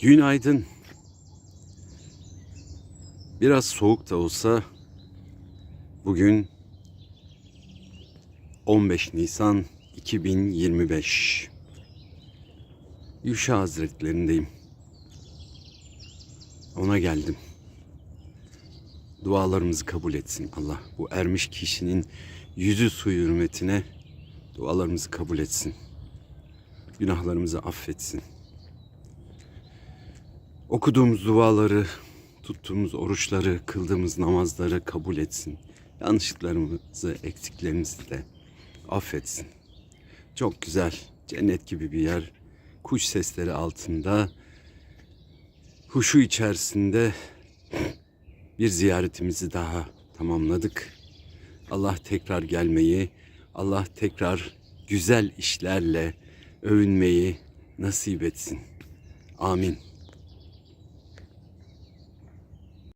Günaydın. Biraz soğuk da olsa bugün 15 Nisan 2025. Yuşa Hazretlerindeyim. Ona geldim. Dualarımızı kabul etsin Allah. Bu ermiş kişinin yüzü suyu hürmetine dualarımızı kabul etsin. Günahlarımızı affetsin. Okuduğumuz duaları, tuttuğumuz oruçları, kıldığımız namazları kabul etsin. Yanlışlıklarımızı, eksiklerimizi de affetsin. Çok güzel, cennet gibi bir yer. Kuş sesleri altında, huşu içerisinde bir ziyaretimizi daha tamamladık. Allah tekrar gelmeyi, Allah tekrar güzel işlerle övünmeyi nasip etsin. Amin.